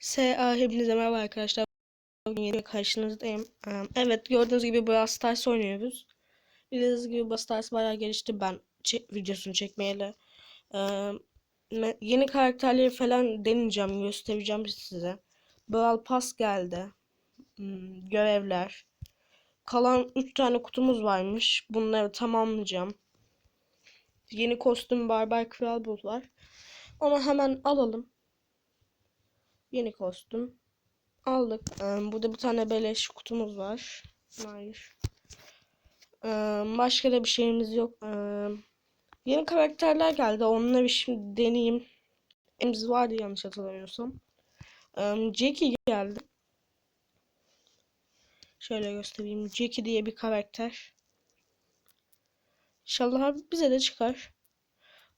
SA hepinize merhaba arkadaşlar. Bugün bir karşınızdayım. Evet gördüğünüz gibi Brawl Stars oynuyoruz. Bildiğiniz gibi Brawl Stars bayağı gelişti ben videosunu çekmeyeli. Me- yeni karakterleri falan deneyeceğim, göstereceğim size. Brawl Pass geldi. Hmm, görevler. Kalan 3 tane kutumuz varmış. Bunları tamamlayacağım. Yeni kostüm Barbar Kral Buz var. Onu hemen alalım. Yeni kostüm. Aldık. Ee, burada bir tane beleş kutumuz var. Hayır. Ee, başka da bir şeyimiz yok. Ee, yeni karakterler geldi. Onları şimdi deneyeyim. Emz vardı yanlış hatırlamıyorsam. Ee, Jackie geldi. Şöyle göstereyim. Jackie diye bir karakter. İnşallah bize de çıkar.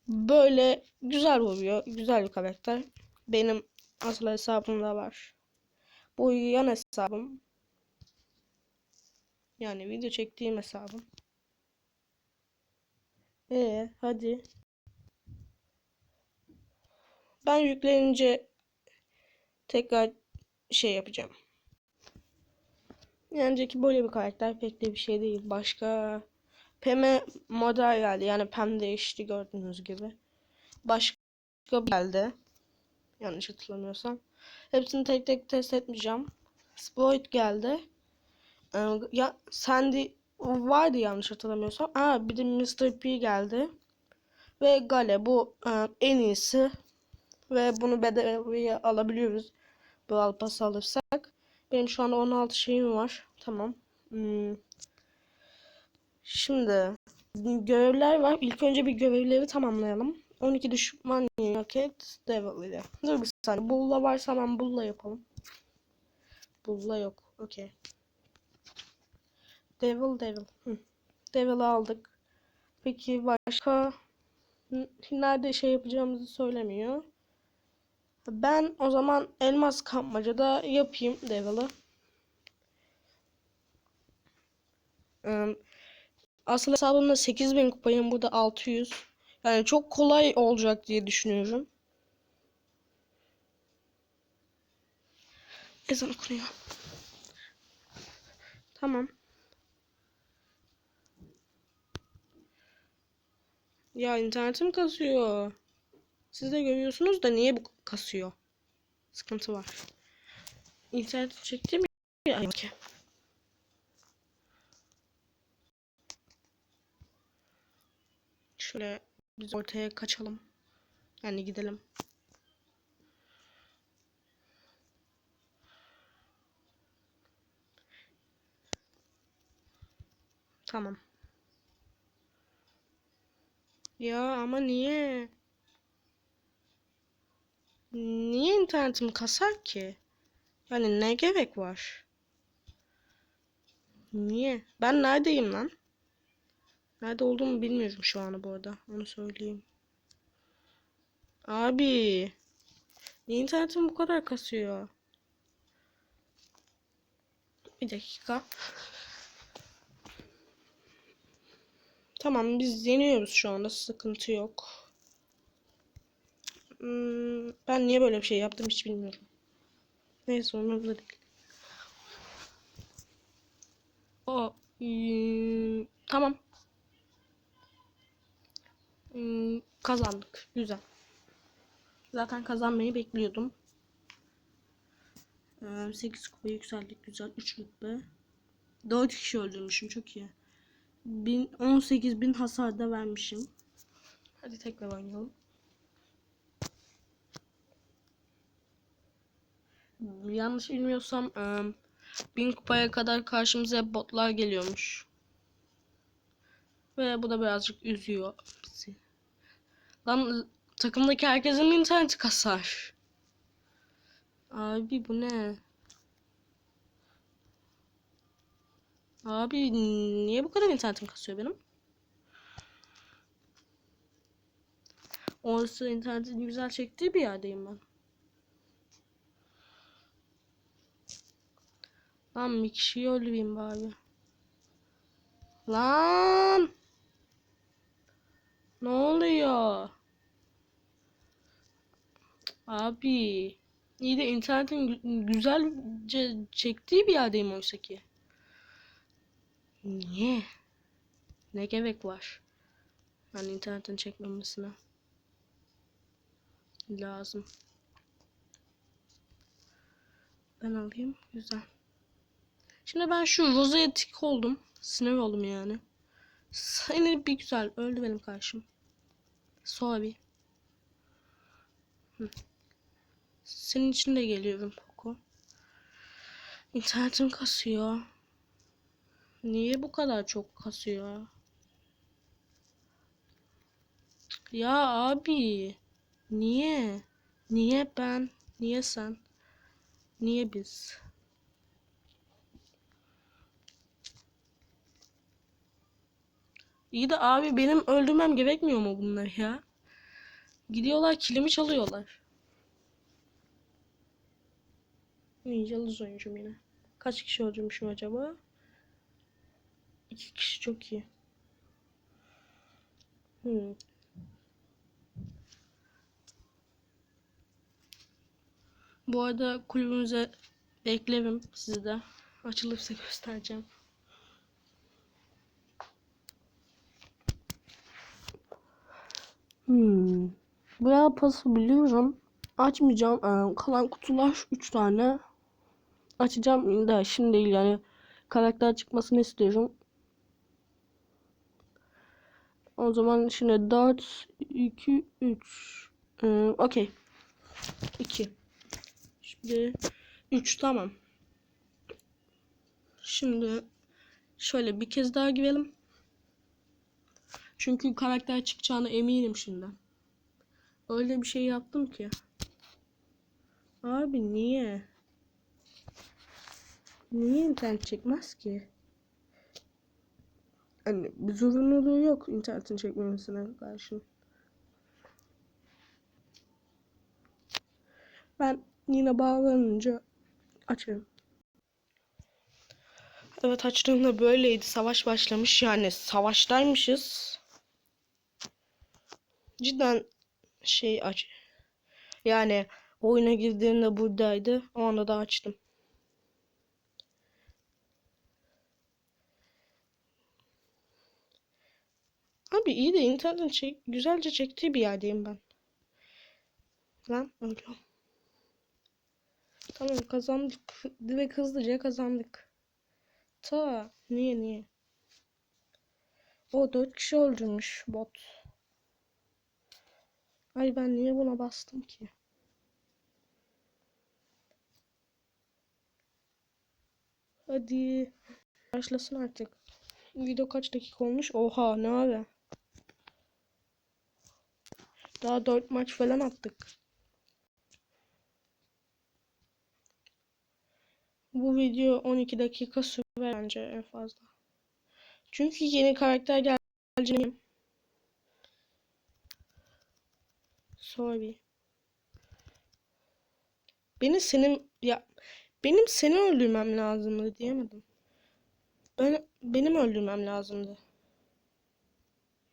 Böyle güzel vuruyor. Güzel bir karakter. Benim asıl hesabımda var. Bu yan hesabım. Yani video çektiğim hesabım. Ee, hadi. Ben yüklenince tekrar şey yapacağım. Yani Jackie böyle bir karakter pek de bir şey değil. Başka Pem'e model geldi. Yani Pem değişti gördüğünüz gibi. Başka geldi. Yanlış hatırlamıyorsam. Hepsini tek tek test etmeyeceğim. Spoit geldi. Ee, ya Sandy vardı yanlış hatırlamıyorsam. Aa bir de Mr. P geldi. Ve Gale bu e, en iyisi. Ve bunu bedavaya alabiliyoruz. Brawl Pass alırsak. Benim şu anda 16 şeyim var. Tamam. Hmm. Şimdi görevler var. İlk önce bir görevleri tamamlayalım. 12 düşman yok et devil ile. Dur bir saniye. Bulla varsa hemen bulla yapalım. Bulla yok. Okey. Devil devil. Hı. Devil'ı aldık. Peki başka nerede şey yapacağımızı söylemiyor. Ben o zaman elmas kapmacada yapayım Devil'ı. Asıl hesabımda 8000 kupayım. Burada 600. Yani çok kolay olacak diye düşünüyorum. Ezan okunuyor. Tamam. Ya internetim kasıyor. Siz de görüyorsunuz da niye bu kasıyor? Sıkıntı var. İnternet çektim ya. Şöyle biz ortaya kaçalım. Yani gidelim. Tamam. Ya ama niye? Niye internetim kasar ki? Yani ne gerek var? Niye? Ben neredeyim lan? Nerede olduğumu bilmiyorum şu an bu arada. Onu söyleyeyim. Abi. Niye internetim bu kadar kasıyor? Bir dakika. Tamam biz yeniyoruz şu anda. Sıkıntı yok. Hmm, ben niye böyle bir şey yaptım hiç bilmiyorum. Neyse onu değil. O hmm, tamam. Hmm, kazandık. Güzel. Zaten kazanmayı bekliyordum. Ee, 8 kupa yükseldik. Güzel. 3 rütbe. 4 kişi öldürmüşüm. Çok iyi. 1000, 18 bin hasar da vermişim. Hadi tekrar oynayalım. Yanlış bilmiyorsam em, 1000 kupaya kadar karşımıza botlar geliyormuş. Ve bu da birazcık üzüyor bizi. Lan takımdaki herkesin interneti kasar? Abi bu ne? Abi niye bu kadar internetim kasıyor benim? Orası internetin güzel çektiği bir yerdeyim ben. Lan bir kişiyi öldüreyim bari. Lan! Ne oluyor? Abi. İyi de internetin gü- güzelce çektiği bir yerdeyim oysa ki. Niye? Ne gerek var? Yani internetin çekmemesine. Lazım. Ben alayım. Güzel. Şimdi ben şu Rose'ye tik oldum. Sinir oldum yani. Seni bir güzel öldü benim karşım. Sorry. Hı. Senin için de geliyorum Poco. İnternetim kasıyor. Niye bu kadar çok kasıyor? Ya abi. Niye? Niye ben? Niye sen? Niye biz? İyi de abi benim öldürmem gerekmiyor mu bunlar ya? Gidiyorlar kilimi çalıyorlar. Yıldız oyuncum yine. Kaç kişi öldürmüşüm acaba? İki kişi çok iyi. Hmm. Bu arada kulübümüze beklerim sizi de. Açılırsa göstereceğim. Hmm. Bayağı pası biliyorum. Açmayacağım. Ee, kalan kutular 3 tane. Açacağım da şimdi değil yani. Karakter çıkmasını istiyorum. O zaman şimdi 4, 2, 3. Ee, Okey. 2. Şimdi 3 tamam. Şimdi şöyle bir kez daha girelim. Çünkü karakter çıkacağına eminim şimdi. Öyle bir şey yaptım ki. Abi niye? Niye internet çekmez ki? Hani bir zorunluluğu yok internetin çekmemesine karşı. Ben yine bağlanınca açarım. Evet açtığımda böyleydi. Savaş başlamış yani savaştaymışız. Cidden şey aç. Yani oyuna girdiğimde buradaydı. O anda da açtım. Abi iyi de internetin çek güzelce çektiği bir yerdeyim ben. Lan ölüyorum. Tamam kazandık. Direkt hızlıca kazandık. Ta niye niye? O dört kişi öldürmüş bot. Ay ben niye buna bastım ki? Hadi. Başlasın artık. Video kaç dakika olmuş? Oha ne abi? Daha 4 maç falan attık. Bu video 12 dakika sürer bence en fazla. Çünkü yeni karakter geleceğini Sorry. Beni senin ya benim seni öldürmem lazımdı diyemedim. Ben benim öldürmem lazımdı.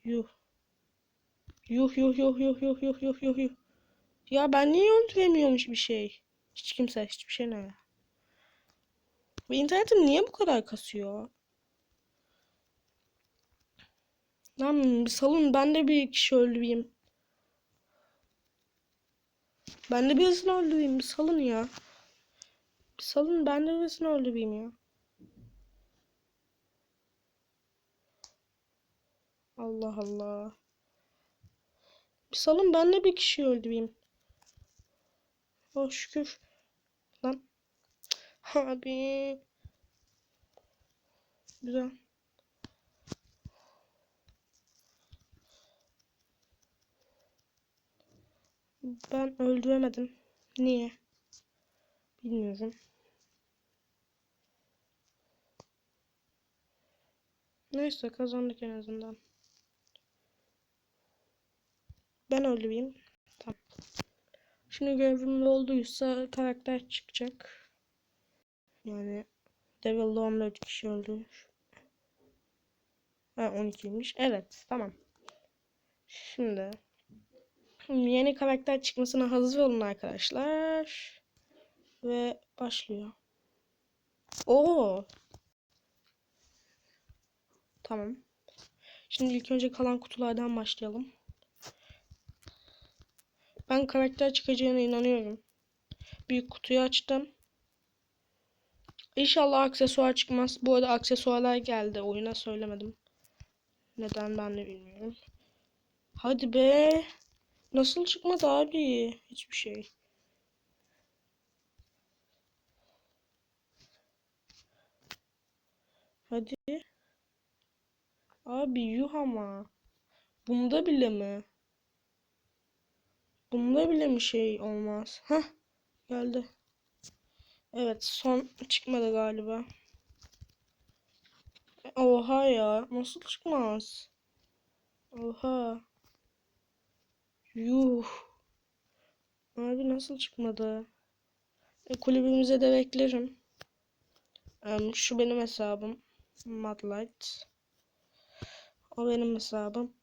Yuh. Yuh yuh yuh yuh yuh yuh yuh yuh yuh. Ya ben niye öldüremiyormuş bir şey? Hiç kimse hiçbir şey ne ya. Ve internetim niye bu kadar kasıyor? Lan bir salın ben de bir kişi öldüreyim. Ben de birisini öldüreyim bir salın ya. Bir salın ben de birisini öldüreyim ya. Allah Allah. Bir salın ben de bir kişi öldüreyim. Oh şükür. Lan. Abi. Güzel. Ben öldüremedim. Niye? Bilmiyorum. Neyse kazandık en azından. Ben öldüreyim. Tamam. Şimdi görevim olduysa karakter çıkacak. Yani Devil'da 14 kişi öldürmüş. Ha 12'ymiş. Evet tamam. Şimdi yeni karakter çıkmasına hazır olun arkadaşlar. Ve başlıyor. Oo. Tamam. Şimdi ilk önce kalan kutulardan başlayalım. Ben karakter çıkacağına inanıyorum. Büyük kutuyu açtım. İnşallah aksesuar çıkmaz. Bu arada aksesuarlar geldi. Oyuna söylemedim. Neden ben de bilmiyorum. Hadi be. Nasıl çıkmadı abi? Hiçbir şey. Hadi. Abi yuh ama. Bunda bile mi? Bunda bile mi şey olmaz? Heh. Geldi. Evet son çıkmadı galiba. Oha ya. Nasıl çıkmaz? Oha. Yuh. Abi nasıl çıkmadı? E, kulübümüze de beklerim. Em, şu benim hesabım. Madlight. O benim hesabım.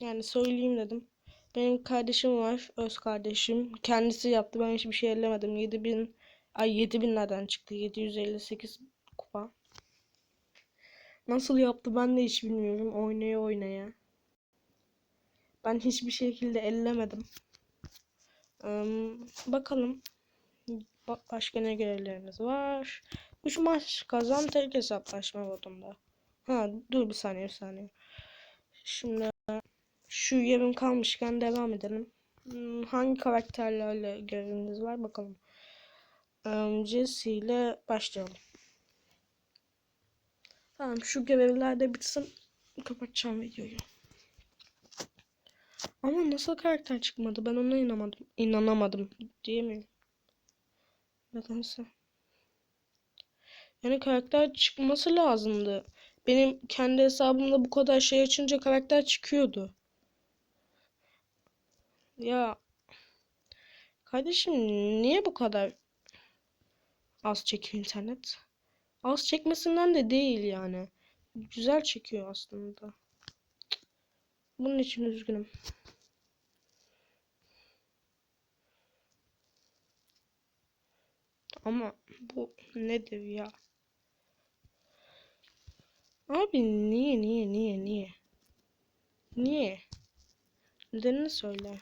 Yani söyleyeyim dedim. Benim kardeşim var. Öz kardeşim. Kendisi yaptı. Ben hiçbir şey ellemedim. 7000 ay 7000 nereden çıktı? 758 kupa. Nasıl yaptı ben de hiç bilmiyorum. Oynaya oynaya. Ben hiçbir şekilde ellemedim. Em, bakalım. Ba- başka ne görevlerimiz var? 3 maç kazan tek hesaplaşma modunda. Ha dur bir saniye bir saniye. Şimdi şu yarım kalmışken devam edelim. Hmm, hangi karakterlerle görevimiz var bakalım. Em, Jesse ile başlayalım. Tamam şu görevler de bitsin. Kapatacağım videoyu. Ama nasıl karakter çıkmadı? Ben ona inanamadım. İnanamadım diyemiyorum. Nedense. Yani karakter çıkması lazımdı. Benim kendi hesabımda bu kadar şey açınca karakter çıkıyordu. Ya kardeşim niye bu kadar az çekiyor internet? Az çekmesinden de değil yani. Güzel çekiyor aslında. Bunun için üzgünüm. Ama bu nedir ya? Abi niye niye niye niye? Niye? Nedenini söyle.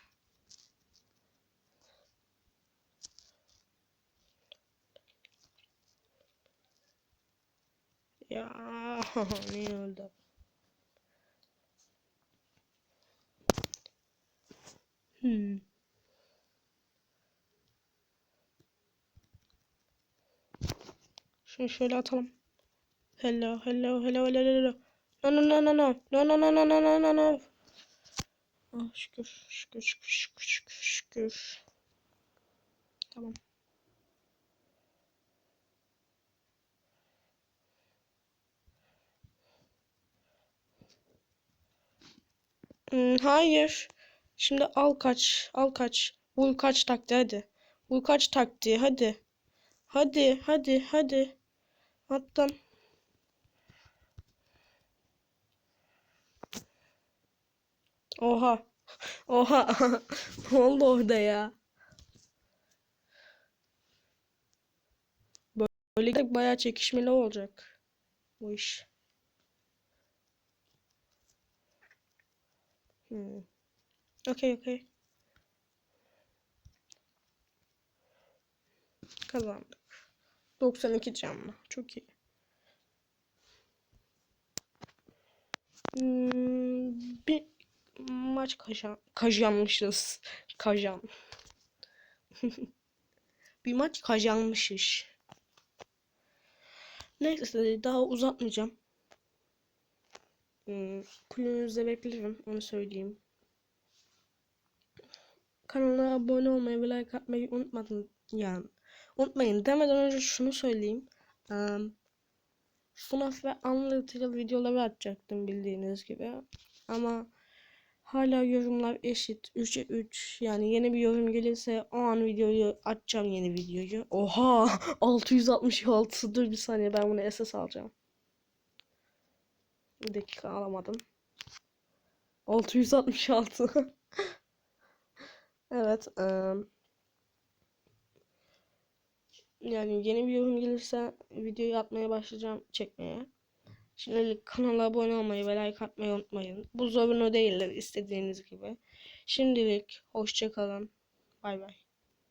Ya niye oldu? Hmm. Şunu şöyle atalım. Hello, hello, hello, hello, hello. No, no, no, no, no. No, no, no, no, no, no, no, no. Ah, şükür, şükür, şükür, şükür, şükür, şükür. Tamam. Hmm, hayır. Şimdi al kaç, al kaç. Vur kaç taktiği hadi. Vur kaç taktiği hadi. Hadi, hadi, hadi. Attım. Oha. Oha. ne oldu orada ya? Böyle bayağı çekişmeli olacak. Bu iş. Hmm. Okey okey. Kazandık. 92 canlı. Çok iyi. Hmm, bir maç kazan kazanmışız. Kazan. bir maç kazanmışız. Neyse daha uzatmayacağım. Hmm, kulübünüzde beklerim onu söyleyeyim. Kanala abone olmayı ve like atmayı unutmadın yani. Unutmayın demeden önce şunu söyleyeyim. Um, FNAF ve Unlimited videoları atacaktım bildiğiniz gibi. Ama hala yorumlar eşit. 3'e 3. Yani yeni bir yorum gelirse o an videoyu açacağım yeni videoyu. Oha! 666. Dur bir saniye ben bunu SS alacağım. Bir dakika alamadım. 666. evet. Um, Yani yeni bir yorum gelirse videoyu atmaya başlayacağım çekmeye. Şimdilik kanala abone olmayı ve like atmayı unutmayın. Bu zorunlu değildir istediğiniz gibi. Şimdilik hoşça kalın. Bay bay.